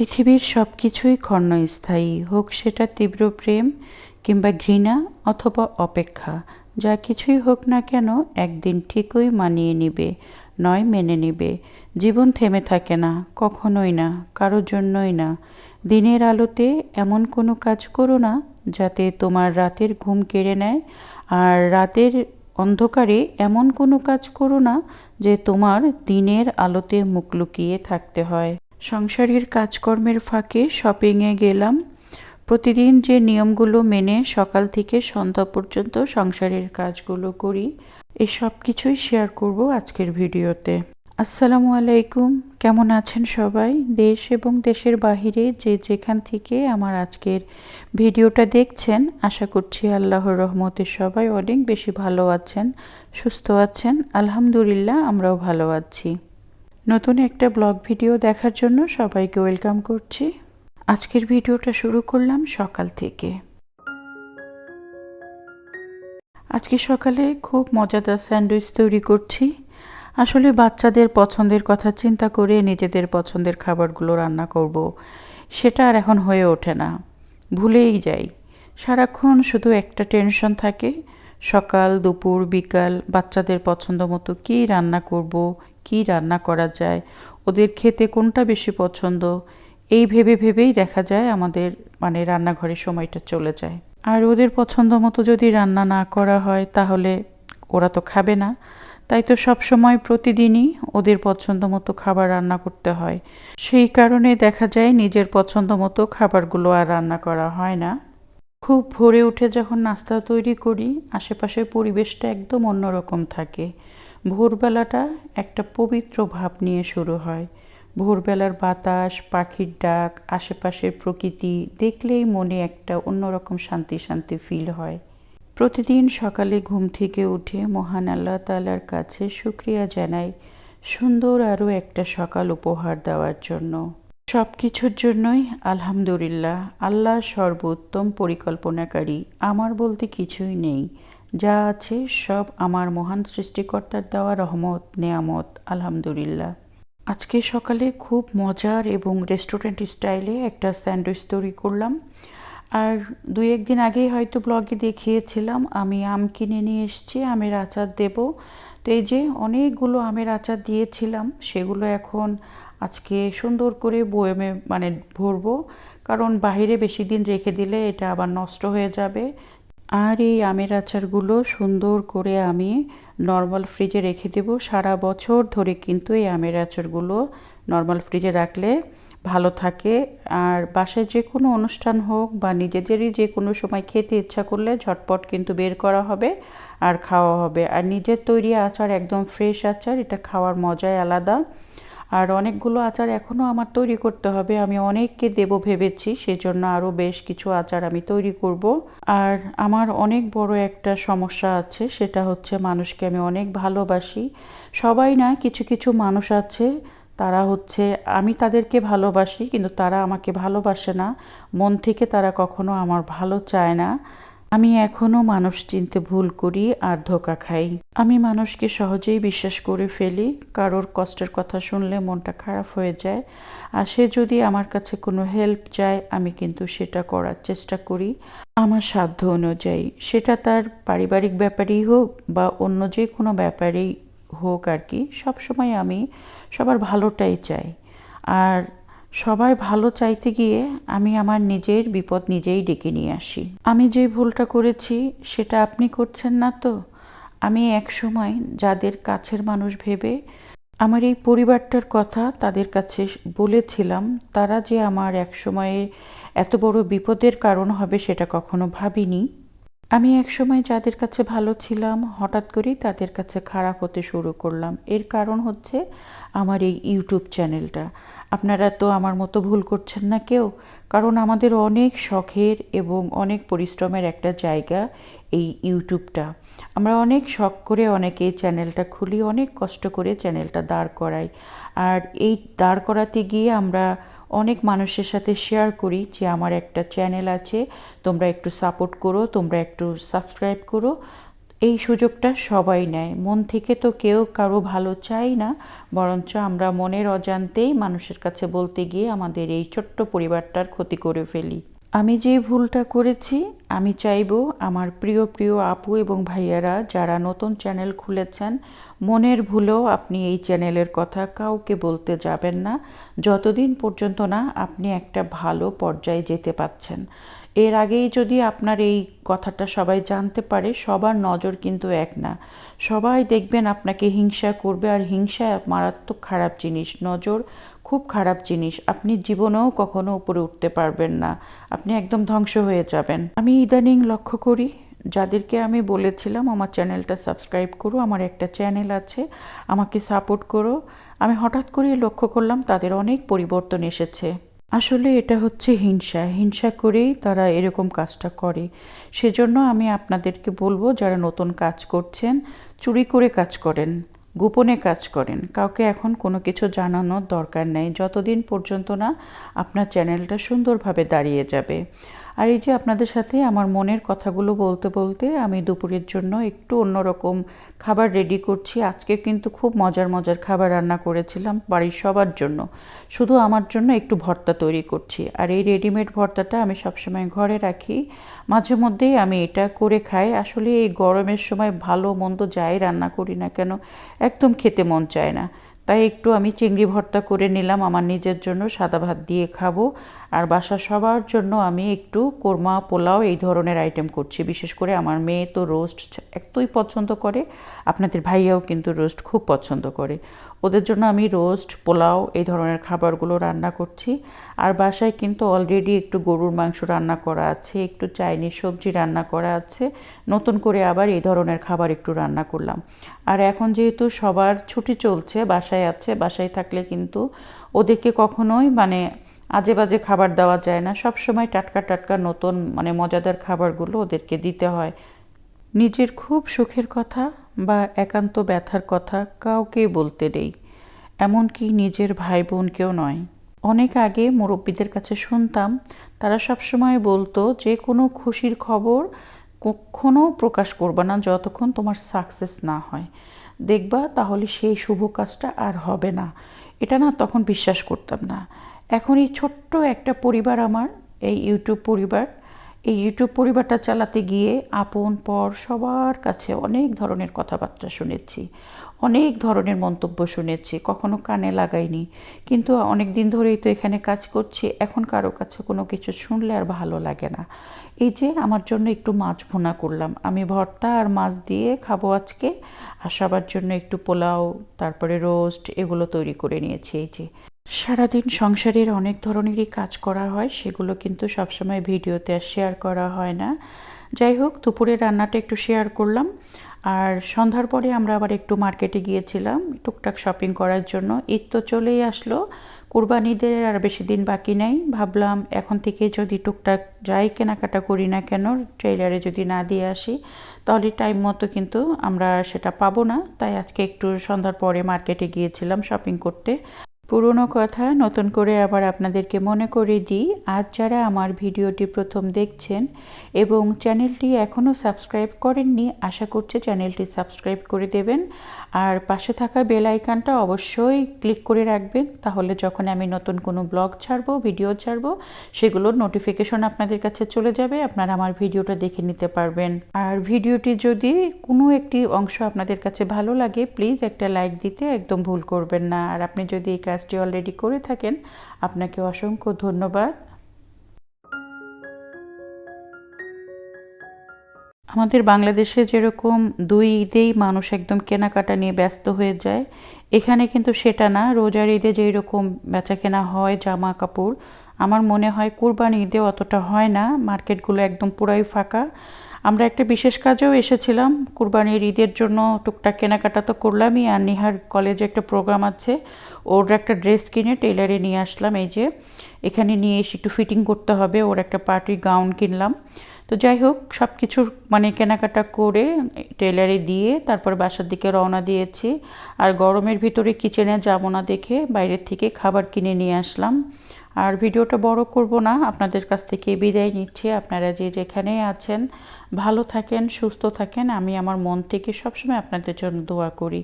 পৃথিবীর সব কিছুই ক্ষণস্থায়ী হোক সেটা তীব্র প্রেম কিংবা ঘৃণা অথবা অপেক্ষা, যা কিছুই হোক না কেন একদিন ঠিকই মানিয়ে নিবে, নয় মেনে নিবে। জীবন থেমে থাকে না, কখনোই না কারোর জন্যই না। দিনের আলোতে এমন কোনো কাজ করো না যাতে তোমার রাতের ঘুম কেড়ে নেয়, আর রাতের অন্ধকারে এমন কোনো কাজ করো না যে তোমার দিনের আলোতে মুখ লুকিয়ে থাকতে হয়। সংসারের কাজকর্মের ফাঁকে শপিংয়ে গেলাম। প্রতিদিন যে নিয়মগুলো মেনে সকাল থেকে সন্ধ্যা পর্যন্ত সংসারের কাজগুলো করি এই সব কিছুই শেয়ার করব আজকের ভিডিওতে। আসসালামু আলাইকুম, কেমন আছেন সবাই? দেশ এবং দেশের বাহিরে যে যেখান থেকে আমার আজকের ভিডিওটা দেখছেন, আশা করছি আল্লাহর রহমতে সবাই অনেক বেশি ভালো আছেন, সুস্থ আছেন। আলহামদুলিল্লাহ, আমরাও ভালো আছি। নতুন একটা ব্লগ ভিডিও দেখার জন্য সবাইকে ওয়েলকাম করছি। আজকের ভিডিওটা শুরু করলাম সকাল থেকে। আজকে সকালে খুব মজাদার স্যান্ডউইচ তৈরি করছি। আসলে বাচ্চাদের পছন্দের কথা চিন্তা করে নিজেদের পছন্দের খাবারগুলো রান্না করব। সেটা আর এখন হয়ে ওঠে না। ভুলেই যাই। সারাক্ষণ শুধু একটা টেনশন থাকে, সকাল, দুপুর, বিকাল, বাচ্চাদের পছন্দ মতো কী রান্না করব কি রান্না করা যায়, ওদের খেতে কোনটা বেশি পছন্দ, এই ভেবে ভেবেই দেখা যায় আমাদের মানে রান্নাঘরের সময়টা চলে যায়। আর ওদের পছন্দ মতো যদি রান্না না করা হয় তাহলে ওরা তো খাবে না। তাই তো সব সময় প্রতিদিনই ওদের পছন্দ মতো খাবার রান্না করতে হয়। সেই কারণে দেখা যায় নিজের পছন্দ মতো খাবারগুলো আর রান্না করা হয় না। খুব ভোরে উঠে যখন নাস্তা তৈরি করি, আশেপাশের পরিবেশটা একদম অন্যরকম থাকে। ভোরবেলাটা একটা পবিত্র ভাব নিয়ে শুরু হয়। ভোরবেলার বাতাস, পাখির ডাক, আশেপাশের প্রকৃতি দেখলেই মনে একটা অন্যরকম শান্তি শান্তি ফিল হয়। প্রতিদিন সকালে ঘুম থেকে উঠে মহান আল্লাহ তালার কাছে শুক্রিয়া জানাই সুন্দর আরও একটা সকাল উপহার দেওয়ার জন্য। সব কিছুর জন্যই আলহামদুলিল্লাহ আল্লাহ সর্বোত্তম পরিকল্পনাকারী, আমার বলতে কিছুই নেই। যা আছে সব আমার মহান সৃষ্টিকর্তার দেওয়া রহমত, নেয়ামত, আলহামদুলিল্লাহ। আজকে সকালে খুব মজার এবং রেস্টুরেন্ট স্টাইলে একটা স্যান্ডউইচ তৈরি করলাম। আর দুই একদিন আগেই হয়তো ব্লগে দেখিয়েছিলাম, আমি আম কিনে নিয়ে এসেছি, আমের আচার দেব। তো এই যে অনেকগুলো আমের আচার দিয়েছিলাম, সেগুলো এখন আজকে সুন্দর করে বয়েমে মানে ভরবো। কারণ বাহিরে বেশি দিন রেখে দিলে এটা আবার নষ্ট হয়ে যাবে। আর এই আমের আচারগুলো সুন্দর করে আমি নর্মাল ফ্রিজে রেখে দেব। সারা বছর ধরে কিন্তু এই আমের আচারগুলো নর্মাল ফ্রিজে রাখলে ভালো থাকে। আর বাসায় যে কোনো অনুষ্ঠান হোক বা নিজেদেরই যে কোনো সময় খেতে ইচ্ছা করলে ঝটপট কিন্তু বের করা হবে আর খাওয়া হবে। আর নিজের তৈরি আচার একদম ফ্রেশ আচার, এটা খাওয়ার মজাই আলাদা। আর অনেকগুলো আচার এখনও আমার তৈরি করতে হবে। আমি অনেককে দেব ভেবেছি, সেজন্য আরও বেশ কিছু আচার আমি তৈরি করব। আর আমার অনেক বড় একটা সমস্যা আছে, সেটা হচ্ছে মানুষকে আমি অনেক ভালোবাসি। সবাই না, কিছু কিছু মানুষ আছে, তারা হচ্ছে আমি তাদেরকে ভালোবাসি, কিন্তু তারা আমাকে ভালোবাসে না। মন থেকে তারা কখনো আমার ভালো চায় না। আমি এখনও মানুষ চিনতে ভুল করি আর ধোকা খাই। আমি মানুষকে সহজেই বিশ্বাস করে ফেলি, কারোর কষ্টের কথা শুনলে মনটা খারাপ হয়ে যায়, আর সে যদি আমার কাছে কোনো হেল্প চায়, আমি কিন্তু সেটা করার চেষ্টা করি। আমার সাধ্য অনুযায়ী, সেটা তার পারিবারিক ব্যাপারেই হোক বা অন্য যে কোনো ব্যাপারেই হোক আর কি, সবসময় আমি সবার ভালোটাই চাই। আর সবাই ভালো চাইতে গিয়ে আমি আমার নিজের বিপদ নিজেই ডেকে নিয়ে আসি। আমি যে ভুলটা করেছি, সেটা আপনি করছেন না তো? আমি এক সময় যাদের কাছের মানুষ ভেবে আমার এই পরিবারটার কথা তাদের কাছে বলেছিলাম, তারা যে আমার এক সময়ে এত বড় বিপদের কারণ হবে সেটা কখনো ভাবিনি। আমি এক সময় যাদের কাছে ভালো ছিলাম, হঠাৎ করেই তাদের কাছে খারাপ হতে শুরু করলাম। এর কারণ হচ্ছে আমার এই ইউটিউব চ্যানেলটা। আপনারা তো আমার মতো ভুল করছেন না কেউ। কারণ আমাদের অনেক শখের এবং অনেক পরিশ্রমের একটা জায়গা এই ইউটিউবটা। আমরা অনেক শখ করে অনেকে চ্যানেলটা খুলি, অনেক কষ্ট করে চ্যানেলটা দাঁড় করাই। আর এই দাঁড় করাতে গিয়ে আমরা অনেক মানুষের সাথে শেয়ার করি যে, আমার একটা চ্যানেল আছে, তোমরা একটু সাপোর্ট করো, তোমরা একটু সাবস্ক্রাইব করো। এই সুযোগটা সবাই নেয়। মন থেকে তো কেউ কারও ভালো চাই না, বরঞ্চ আমরা মনের অজান্তেই মানুষের কাছে বলতে গিয়ে আমাদের এই ছোট্ট পরিবারটার ক্ষতি করে ফেলি। আমি যে ভুলটা করেছি, আমি চাইব আমার প্রিয় প্রিয় আপু এবং ভাইয়ারা যারা নতুন চ্যানেল খুলেছেন, মনের ভুলেও আপনি এই চ্যানেলের কথা কাউকে বলতে যাবেন না। যতদিন পর্যন্ত না আপনি একটা ভালো পর্যায়ে যেতে পাচ্ছেন। এর আগেই যদি আপনার এই কথাটা সবাই জানতে পারে, সবার নজর কিন্তু এক না। সবাই দেখবেন আপনাকে হিংসা করবে আর হিংসা মারাত্মক খারাপ জিনিস। নজর খুব খারাপ জিনিস। আপনি জীবনেও কখনো উপরে উঠতে পারবেন না। আপনি একদম ধ্বংস হয়ে যাবেন। আমি ইদানিং লক্ষ্য করি, যাদেরকে আমি বলেছিলাম, আমার চ্যানেলটা সাবস্ক্রাইব করো, আমার একটা চ্যানেল আছে, আমাকে সাপোর্ট করো। আমি হঠাৎ করে লক্ষ্য করলাম, তাদের অনেক পরিবর্তন এসেছে। আসলে এটা হচ্ছে হিংসা। হিংসা করেই তারা এরকম কাজটা করে। সেজন্য আমি আপনাদেরকে বলব, যারা নতুন কাজ করছেন, চুরি করে কাজ করেন, গোপনে কাজ করেন। কাউকে এখন কোনো কিছু জানানোর দরকার নেই। যতদিন পর্যন্ত না আপনার চ্যানেলটা সুন্দরভাবে দাঁড়িয়ে যাবে। আর এই যে আপনাদের সাথে আমার মনের কথাগুলো বলতে বলতে আমি দুপুরের জন্য একটু অন্যরকম খাবার রেডি করছি। আজকে কিন্তু খুব মজার মজার খাবার রান্না করেছিলাম বাড়ির সবার জন্য। শুধু আমার জন্য একটু ভর্তা তৈরি করছি। আর এই রেডিমেড ভর্তাটা আমি সবসময় ঘরে রাখি। মাঝে মধ্যেই আমি এটা করে খাই। আসলে এই গরমের সময় ভালো মন্দ যাই রান্না করি না কেন, একদম খেতে মন চায় না। তাই একটু আমি চিংড়ি ভর্তা করে নিলাম। আমার নিজের জন্য সাদা ভাত দিয়ে খাব। আর বাসা সবার জন্য আমি একটু কোরমা, পোলাও এই ধরনের আইটেম করছি। বিশেষ করে আমার মেয়ে তো রোস্ট এতই পছন্দ করে, আপনাদের ভাইয়াও কিন্তু রোস্ট খুব পছন্দ করে। ওদের জন্য আমি রোস্ট পোলাও এই ধরনের খাবারগুলো রান্না করছি। আর বাসায় কিন্তু অলরেডি একটু গরুর মাংস রান্না করা আছে, একটু চাইনিজ সবজি রান্না করা আছে। নতুন করে আবার এই ধরনের খাবার একটু রান্না করলাম। আর এখন যেহেতু সবার ছুটি চলছে, বাসায় আছে, বাসায় থাকলে কিন্তু ওদেরকে কখনোই মানে আজে বাজে খাবার দেওয়া যায় না। সব সময় টাটকা টাটকা নতুন মানে মজাদার খাবারগুলো ওদেরকে দিতে হয়। নিজের খুব সুখের কথা বা একান্ত ব্যথার কথা কাউকে বলতে নেই। এমনকি নিজের ভাই বোনকেও নয়। অনেক আগে মুরব্বীদের কাছে শুনতাম, তারা সবসময় বলতো যে, কোনো খুশির খবর কখনো প্রকাশ করবে না যতক্ষণ তোমার সাকসেস না হয়। দেখবা তাহলে সেই শুভ কাজটা আর হবে না। এটা না তখন বিশ্বাস করতাম না। এখন এই ছোট্ট একটা পরিবার আমার, এই ইউটিউব পরিবার, এই ইউটিউব পরিবারটা চালাতে গিয়ে আপন, পর, সবার কাছে অনেক ধরনের কথাবার্তা শুনেছি। অনেক ধরনের মন্তব্য শুনেছি, কখনো কানে লাগাইনি। কিন্তু অনেক দিন ধরেই তো এখানে কাজ করছি, এখন কারও কাছে কোনো কিছু শুনলে আর ভালো লাগে না। এই যে আমার জন্য একটু মাছ ভুনা করলাম, আমি ভর্তা আর মাছ দিয়ে খাব আজকে, আর সবার জন্য একটু পোলাও, তারপরে রোস্ট, এগুলো তৈরি করে নিয়েছি এই যে। সারাদিন সংসারের অনেক ধরনেরই কাজ করা হয়, সেগুলো কিন্তু সবসময় ভিডিওতে শেয়ার করা হয় না। যাই হোক, দুপুরে রান্নাটা একটু শেয়ার করলাম। আর সন্ধ্যার পরে আমরা আবার একটু মার্কেটে গিয়েছিলাম, টুকটাক শপিং করার জন্য। ঈদ তো চলেই আসলো, কোরবানিদের আর বেশি দিন বাকি নাই। ভাবলাম এখন থেকে যদি টুকটাক যাই কেনাকাটা করি না কেন ট্রেলারে যদি না দিয়ে আসি, তাহলে টাইম মতো কিন্তু আমরা সেটা পাবো না। তাই আজকে একটু সন্ধ্যার পরে মার্কেটে গিয়েছিলাম শপিং করতে। পুরনো কথা নতুন করে আবার আপনাদেরকে মনে করে দিই, আজ যারা আমার ভিডিওটি প্রথম দেখছেন এবং চ্যানেলটি এখনও সাবস্ক্রাইব করেননি, আশা করছে চ্যানেলটি সাবস্ক্রাইব করে দেবেন। আর পাশে থাকা বেল আইকনটা অবশ্যই ক্লিক করে রাখবেন, তাহলে যখন আমি নতুন কোনো ব্লগ ছাড়বো, ভিডিও ছাড়বো, সেগুলোর নোটিফিকেশন আপনাদের কাছে চলে যাবে, আপনারা আমার ভিডিওটা দেখে নিতে পারবেন। আর ভিডিওটি যদি কোনো একটি অংশ আপনাদের কাছে ভালো লাগে, প্লিজ একটা লাইক দিতে একদম ভুল করবেন না। আর আপনি যদি এই কাজটি অলরেডি করে থাকেন, আপনাকে অসংখ্য ধন্যবাদ। আমাদের বাংলাদেশে যেরকম দুই ঈদেই মানুষ একদম কেনাকাটা নিয়ে ব্যস্ত হয়ে যায়, এখানে কিন্তু সেটা না। রোজার ঈদে যেই রকম বেচা কেনা হয় জামা কাপড়, আমার মনে হয় কুরবানি ঈদে অতটা হয় না। মার্কেটগুলো একদম পুরাই ফাঁকা। আমরা একটা বিশেষ কাজেও এসেছিলাম, কুরবানির ঈদের জন্য টুকটাক কেনাকাটা তো করলামই। আর নিহার কলেজে একটা প্রোগ্রাম আছে, ওর একটা ড্রেস কিনে টেলারে নিয়ে আসলাম। এই যে, এখানে নিয়ে এসে একটু ফিটিং করতে হবে। ওর একটা পার্টির গাউন কিনলাম। তো যাই হোক সব কিছুর মানে কেনাকাটা করে টেলারে দিয়ে তারপর বাসার দিকে রওনা দিয়েছি। আর গরমের ভিতরে কিচেনে যাব না দেখে বাইরের থেকে খাবার কিনে নিয়ে আসলাম। আর ভিডিওটা বড় করব না, আপনাদের কাছ থেকে বিদায় নিচ্ছি। আপনারা যে যেখানে আছেন, ভালো থাকেন, সুস্থ থাকেন, আমি আমার মন থেকে সবসময় আপনাদের জন্য দোয়া করি।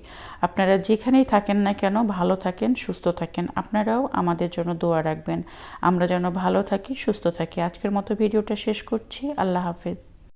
আপনারা যেখানেই থাকেন না কেন, ভালো থাকেন, সুস্থ থাকেন, আপনারাও আমাদের জন্য দোয়া রাখবেন। আমরা যেন ভালো থাকি, সুস্থ থাকি। আজকের মতো ভিডিওটা শেষ করছি। আল্লাহ হাফেজ।